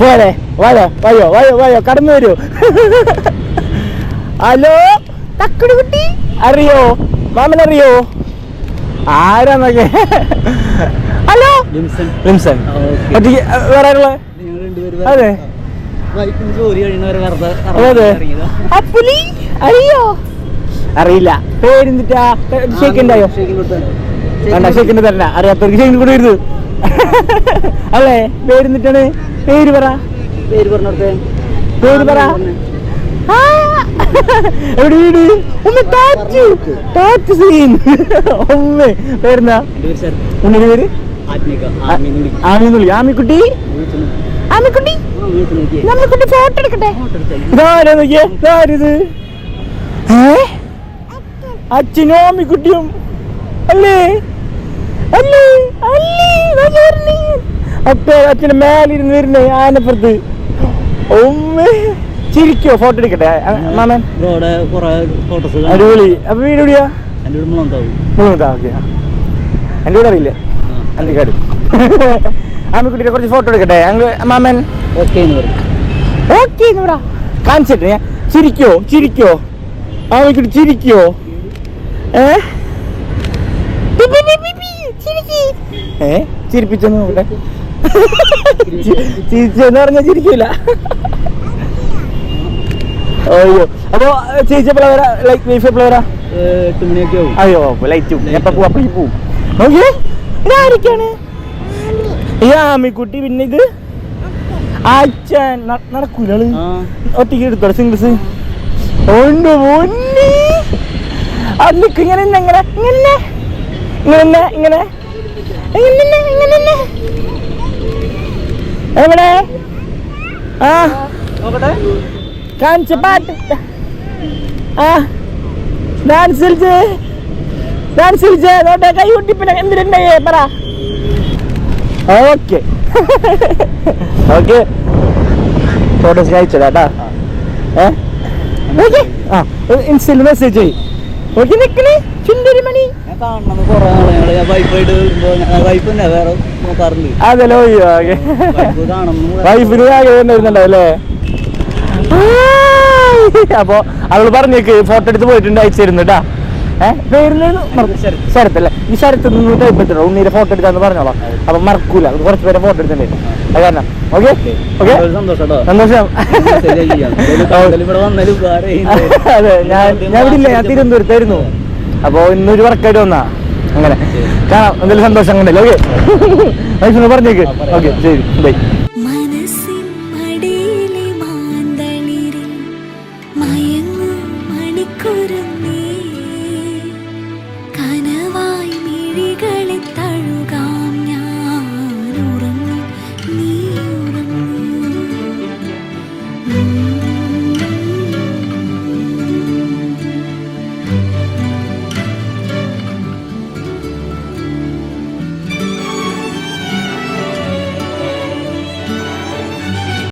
പോരെ വായോ വായോ വായോ വായോ കടന്നു വരൂ. ഹലോ? തക്കുടി കുട്ടി അറിയോ? മാമൻ അറിയോ? ആരാന്നൊക്കെ? ഹലോ? ലിംസൺ. വേറെ നിങ്ങൾ രണ്ടുപേരും അതെ. അറിയോ? അറിയില്ല. പേരെന്തിട്ടാ? ഷേക്ക് ഉണ്ടായോ ഷേക്കിന് കൊടുത്തോ. വേണ്ട ഷേക്കിന്റെ തരണ്ട. അറിയാത്തവർക്ക് ഷേക്കിന് കൂടെ വരുത് അല്ലേ? പേരെന്തിട്ടാണ്? പേര് പറ. പേര് പറഞ്ഞോടത്തെ പേര് പറ. ആ, എവിടെ വീട്? ഉമ്മ താച്ചു താച്ചു സീൻ ഉമ്മ. പേരെന്താ? എന്റെ പേര് ശരത് ഉണ്ണിന്റെ പേര്? ആത്മിക. ആമിന്ന് വിളിക്കും. ആമിന്നുള്ളി ആമിക്കുട്ടി? വിളിച്ചു ആമിക്കുട്ടി? ആ, വിളിച്ചു നോക്കിയേ. നമ്മക്കുട്ടി ഫോട്ടോ എടുക്കട്ടെ. ഇതാരാ നോക്കിയേ? ഇതാരിത്? ഏ? അച്ഛനും ആമിക്കുട്ടിയും. അല്ലേ? അല്ലേ? അല്ലേ? അപ്പ അച്ഛന് മേലിരുന്ന് വരുന്നേ ആനപ്പുറത്ത്. ചിരിക്കോ ഫോട്ടോ എടുക്കട്ടെ? മാമൻ. അടിപൊളി. അപ്പൊ വീട് എവിടെയാ? എന്റെ വീട് അറിയില്ല? അന്തിക്കാട്. ആമിക്കുട്ടിയുടെ കുറച്ച് ഫോട്ടോ എടുക്കട്ടെ? അങ്ങ് മാമൻ. ഓക്കെ എന്ന് ഓക്കെ എന്നൂടാ കാണിച്ചിട്ട് ഞാൻ ചിരിക്കോ ചിരിക്കോ? ആമിക്കുട്ടി ചിരിക്ക്. ഏ? ചിരിപ്പിച്ചെന്ന് നോക്കട്ടെ. ചിരിച്ചെന്ന് പറഞ്ഞാൽ ചിരിക്കൂല. അയ്യോ. അപ്പൊ ചേച്ചി എപ്പോഴാ ലൈഫ് ലൈക്ക് വൈഫ് എപ്പോഴാ അയ്യോ ലൈറ്റ് എപ്പോ പോവും അപ്പഴേക്ക് പോവും. നോക്കിയേ. ഇതാരൊക്കെയാണ് ഈ ആമിക്കുട്ടി പിന്നെ ഇത്? അച്ഛൻ. ന- നടക്കൂല ഒറ്റയ്ക്ക് എടുത്തോളൂ സിംഗിൾസ് ഉണ്ട് പൊന്നി. ഇങ്ങനെ ഇങ്ങനെ ഇങ്ങനെ ഇങ്ങനെ ഇങ്ങനെ ഇങ്ങനെ. എവിടെ? ആ. കാണിച്ച പാട്ട്. ആ. ഡാൻസ് കളിച്ച്. ഡാൻസ് കളിച്ച്. നോട്ടെ കൈ കൊട്ടിപ്പിന്നെ എന്തിനുണ്ടായേ പറ. ഓക്കെ ഓക്കെ ഫോട്ടോസ് അയച്ചതാ കേട്ടാ ഏ ഓക്കെ ആ. ഇൻസ്റ്റയിൽ മെസ്സേജ് ചെയ് ഓക്കെ നിക്കണേ ചുണ്ടരി മണി ഞാൻ കാണണം കുറെ നാളെ ഞങ്ങൾ ഞാൻ വൈഫായിട്ട് വൈഫ് തന്നെ വേറെ നോക്കാറുണ്ട്. അതല്ലോ വൈഫിന് അപ്പൊ അവൾ പറഞ്ഞേക്ക് ഫോട്ടോ എടുത്ത് പോയിട്ടുണ്ട് അയച്ചിരുന്നു കേട്ടാ. ശരത്തല്ലേ? ഈ ശരത്ത് നിന്ന് ടൈപ്പ് എടുത്തിട്ടോ ഉണ്ണീരെ ഫോട്ടോ എടുക്കാന്ന് പറഞ്ഞോളാം. അപ്പൊ മറക്കൂല. കുറച്ച് പേരെ ഫോട്ടോ എടുത്തിട്ടുണ്ട്. അത് കാരണം. ഓക്കെ? ഓക്കെ. സന്തോഷം. അതെ ഞാൻ ഞാൻ ഇവിടെ ഇല്ല ഞാൻ തിരുവനന്തപുരത്തായിരുന്നു. അപ്പൊ ഇന്നൊരു വർക്കായിട്ട് വന്നാ. അങ്ങനെ. കാണാം. എന്തെങ്കിലും സന്തോഷം അങ്ങനെ. ഓക്കെ പറഞ്ഞേക്ക്. ഓക്കെ ശരി. ബൈ